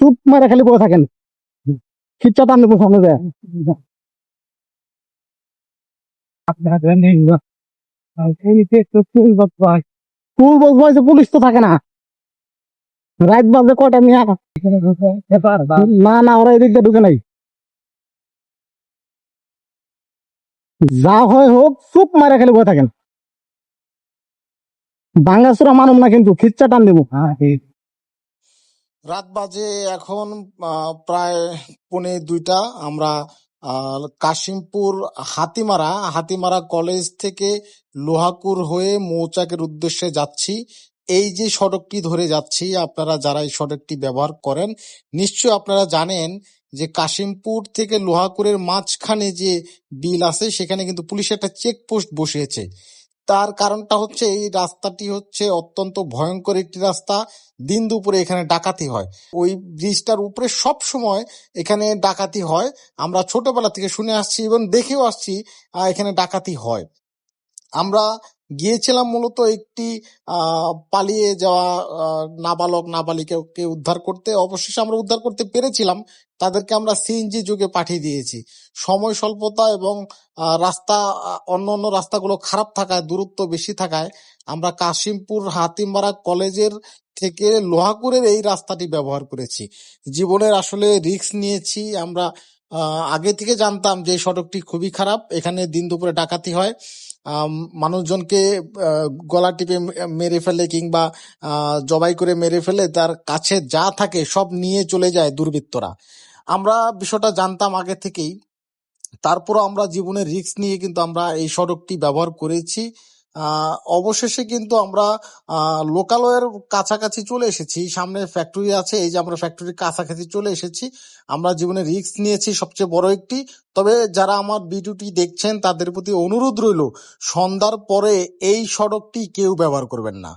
চুপ মারে খালি বসে থাকেন। খিচ্চা টান দেবো সামনে যায় ফুল পুলিশ তো থাকে না। রাত বাজে কটা নিয়ে না না ওরা এদিক দিয়ে ঢুকে নাই। যা হয় হোক চুপ মারে খালি বসে থাকেন। বাঙ্গাসুরা মানব না কিন্তু খিচ্চা টান দেবো। রাত বাজে এখন প্রায় পৌনে দুইটা। আমরা কাশিমপুর হাতিমারা হাতিমারা কলেজ থেকে লোহাকুর হয়ে মৌচাকের উদ্দেশ্যে যাচ্ছি। এই যে সড়কটি ধরে যাচ্ছি, আপনারা যারা এই সড়কটি ব্যবহার করেন নিশ্চয় আপনারা জানেন যে কাশিমপুর থেকে লোহাকুরের মাঝখানে যে বিল আছে, সেখানে কিন্তু পুলিশ একটা চেকপোস্ট বসিয়েছে। তার কারণটা হচ্ছে এই রাস্তাটি হচ্ছে অত্যন্ত ভয়ঙ্কর একটি রাস্তা। দিন দুপুরে এখানে ডাকাতি হয়। ওই ব্রিজটার উপরে সব সময় এখানে ডাকাতি হয়। আমরা ছোটবেলা থেকে শুনে আসছি এবং দেখেও আসছি এখানে ডাকাতি হয়। আমরা গিয়েছিলাম মূলত একটি পালিয়ে যাওয়া নাবালক, নাবালিকাকে উদ্ধার করতে। অবশেষে আমরা উদ্ধার করতে পেরেছিলাম। তাদেরকে আমরা সিএনজি যুগে পাঠিয়ে দিয়েছি। সময় স্বল্পতা এবং রাস্তা অন্য অন্য রাস্তাগুলো খারাপ থাকায়, দূরত্ব বেশি থাকায় আমরা কাশিমপুর হাতিমারা কলেজের থেকে লোহাকুরের এই রাস্তাটি ব্যবহার করেছি। জীবনের আসলে রিস্ক নিয়েছি। আমরা আগে থেকে জানতাম যে সড়কটি খুবই খারাপ। এখানে দিন দুপুরে ডাকাতি হয়। মানুষজনকে গলা টিপে মেরে ফেলে কিংবা জবাই করে মেরে ফেলে তার কাছে যা থাকে সব নিয়ে চলে যায় দুর্বৃত্তরা। আমরা বিষয়টা জানতাম আগে থেকেই। তারপরও আমরা জীবনের রিস্ক নিয়ে কিন্তু আমরা এই সড়কটি ব্যবহার করেছি। অবশেষে কিন্তু আমরা লোকালয়ের কাছাকাছি চলে এসেছি। সামনে ফ্যাক্টরি আছে, এই যে আমরা ফ্যাক্টরির কাছাকাছি চলে এসেছি। আমরা জীবনে রিস্ক নিয়েছি সবচেয়ে বড় একটি। তবে যারা আমার ভিডিওটি দেখছেন, তাদের প্রতি অনুরোধ রইল, সন্ধ্যার পরে এই সড়কটি কেউ ব্যবহার করবেন না।